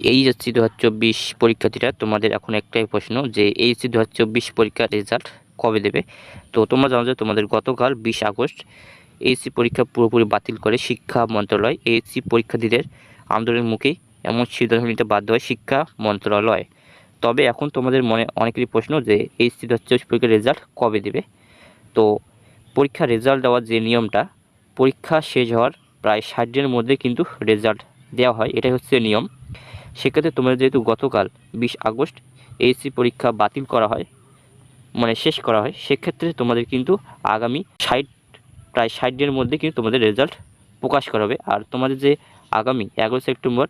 এই হচ্ছে দু হাজার চব্বিশ পরীক্ষার্থীরা, তোমাদের এখন একটাই প্রশ্ন যে এই হচ্ছে দু হাজার চব্বিশ পরীক্ষার রেজাল্ট কবে দেবে? তো তোমরা জানো যে তোমাদের গতকাল বিশ আগস্ট এইচসি পরীক্ষা পুরোপুরি বাতিল করে শিক্ষা মন্ত্রণালয় এইচসি পরীক্ষার্থীদের আন্দোলনের মুখেই এমন সিদ্ধান্ত নিতে বাধ্য হয় শিক্ষা মন্ত্রণালয়। তবে এখন তোমাদের মনে অনেকেরই প্রশ্ন যে এইচসি দু হাজার চব্বিশ পরীক্ষার রেজাল্ট কবে দেবে? তো পরীক্ষার রেজাল্ট দেওয়ার যে নিয়মটা, পরীক্ষা শেষ হওয়ার প্রায় ষাট দিনের মধ্যে কিন্তু রেজাল্ট দেওয়া হয়, এটাই হচ্ছে নিয়ম। সেক্ষেত্রে তোমাদের যেহেতু গতকাল বিশ আগস্ট এইচসি পরীক্ষা বাতিল করা হয় মানে শেষ করা হয়, সেক্ষেত্রে তোমাদের কিন্তু আগামী ষাট, প্রায় ষাট দিনের মধ্যে কিন্তু তোমাদের রেজাল্ট প্রকাশ করা হবে। আর তোমাদের যে আগামী এগারো সেপ্টেম্বর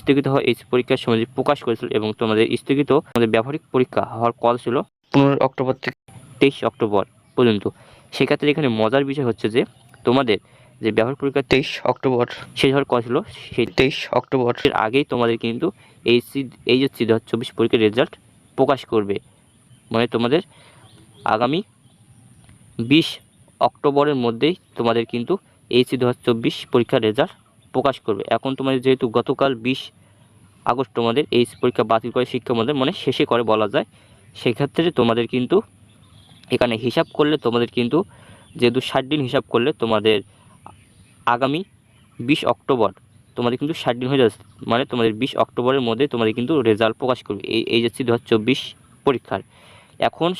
স্থগিত হওয়া এইচসি পরীক্ষার সময় প্রকাশ করেছিল এবং তোমাদের স্থগিত তোমাদের ব্যবহারিক পরীক্ষা হওয়ার কল ছিল পনেরো অক্টোবর থেকে তেইশ অক্টোবর পর্যন্ত। সেক্ষেত্রে এখানে মজার বিষয় হচ্ছে যে তোমাদের যে ব্যবহার পরীক্ষা তেইশ অক্টোবর। শেষ হওয়ার কথা ছিল সেই তেইশ অক্টোবরের আগেই তোমাদের কিন্তু এইচসি এইচএসসি দু হাজার চব্বিশ পরীক্ষার রেজাল্ট প্রকাশ করবে। মানে তোমাদের আগামী বিশ অক্টোবরের মধ্যেই তোমাদের কিন্তু এইচসি দু হাজার চব্বিশ পরীক্ষার রেজাল্ট প্রকাশ করবে। এখন তোমাদের যেহেতু গতকাল বিশ আগস্ট তোমাদের এই পরীক্ষা বাতিল করে শিক্ষা মানে শেষে করে বলা যায় সেক্ষেত্রে তোমাদের কিন্তু এখানে হিসাব করলে তোমাদের কিন্তু যেহেতু ষাট দিন হিসাব করলে তোমাদের আগামী বিশ অক্টোবর। তোমাদের কিন্তু ষাট দিন হয়ে যাচ্ছে। মানে তোমাদের বিশ অক্টোবরের মধ্যে তোমাদের কিন্তু রেজাল্ট প্রকাশ করবে। এই এইচএসসি দু হাজার চব্বিশ পরীক্ষার। এখন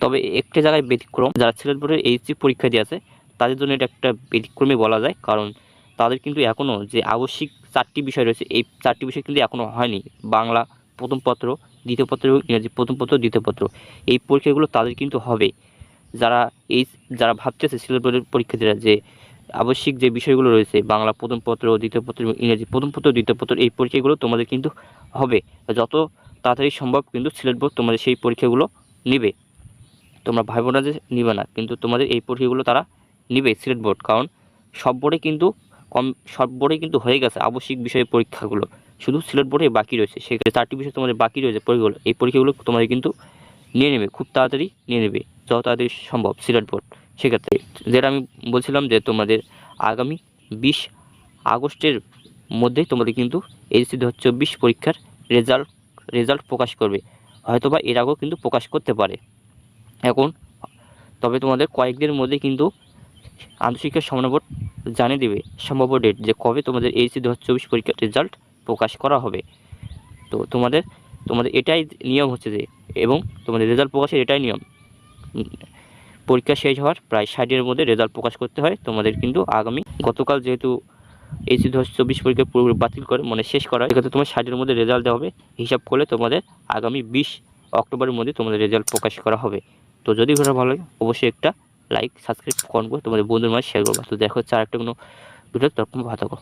তবে একটা জায়গায় ব্যতিক্রম, যারা সিলেট বোর্ডের এইচসি পরীক্ষা দিয়ে আছে, তাদের জন্য এটা একটা ব্যতিক্রমই বলা যায়। কারণ তাদের কিন্তু এখনও যে আবশ্যিক চারটি বিষয় রয়েছে, এই চারটি বিষয় কিন্তু এখনও হয়নি। বাংলা প্রথম পত্র, দ্বিতীয় পত্র এবং ইংরাজি প্রথম পত্র, দ্বিতীয় পত্র। এই পরীক্ষাগুলো তাদের কিন্তু হবে। যারা এই, যারা ভাবতেছে সিলেট বোর্ডের পরীক্ষার্থীরা যে আবশ্যিক যে বিষয়গুলো রয়েছে, বাংলা প্রথম পত্র দ্বিতীয় পত্র এবং ইংরেজি প্রথম পত্র দ্বিতীয় পত্র এই পরীক্ষাগুলো তোমাদের কিন্তু হবে। যত তাড়াতাড়ি সম্ভব কিন্তু সিলেট বোর্ড তোমাদের সেই পরীক্ষাগুলো নেবে। তোমরা ভাবো না যে নিবে না, কিন্তু তোমাদের এই পরীক্ষাগুলো তারা নিবে সিলেট বোর্ড, কারণ সব বোর্ডে কিন্তু কম, সব বোর্ডে কিন্তু হয়ে গেছে আবশ্যিক বিষয়ের পরীক্ষাগুলো। শুধু সিলেট বোর্ডে বাকি রয়েছে, সেক্ষেত্রে চারটি বিষয় তোমাদের বাকি রয়েছে পরীক্ষাগুলো, এই পরীক্ষাগুলো তোমাদের কিন্তু নিয়ে নেবে, খুব তাড়াতাড়ি নিয়ে নেবে, যত তাড়াতাড়ি সম্ভব সিলেট বোর্ড। সেক্ষেত্রে যেটা আমি বলছিলাম যে তোমাদের আগামী বিশ আগস্টের মধ্যেই তোমাদের কিন্তু এইচসি দু হাজার চব্বিশ পরীক্ষার রেজাল্ট রেজাল্ট প্রকাশ করবে। হয়তোবা এর আগেও কিন্তু প্রকাশ করতে পারে। এখন তবে তোমাদের কয়েকদিনের মধ্যে কিন্তু আন্তঃশিক্ষা সমন্বয় বোর্ড জানিয়ে দেবে সম্ভাব্য ডেট যে কবে তোমাদের এইচসি দু চব্বিশ পরীক্ষার রেজাল্ট প্রকাশ করা হবে। তো তোমাদের তোমাদের এটাই নিয়ম হচ্ছে যে, এবং তোমাদের রেজাল্ট প্রকাশের এটাই নিয়ম। পরীক্ষা শেষ হওয়ার প্রায় ষাট দিনের মধ্যে রেজাল্ট প্রকাশ করতে হয়। তোমাদের কিন্তু আগামী গতকাল যেহেতু এইচসি দু চব্বিশ পরীক্ষা পুরোপুরি বাতিল করে মানে শেষ করা সেক্ষেত্রে তোমার ষাট দিনের মধ্যে রেজাল্ট দেওয়া হবে। হিসাব করলে তোমাদের আগামী বিশ অক্টোবরের মধ্যে তোমাদের রেজাল্ট প্রকাশ করা হবে। তো যদি ভিডিও ভালো লাগে, অবশ্যই একটা লাইক, সাবস্ক্রাইব করব। তোমাদের বন্ধুর মাঝে শেয়ার করব। তো দেখো হচ্ছে আরেকটা কোনো ভিডিও তখন ভালো থাকো।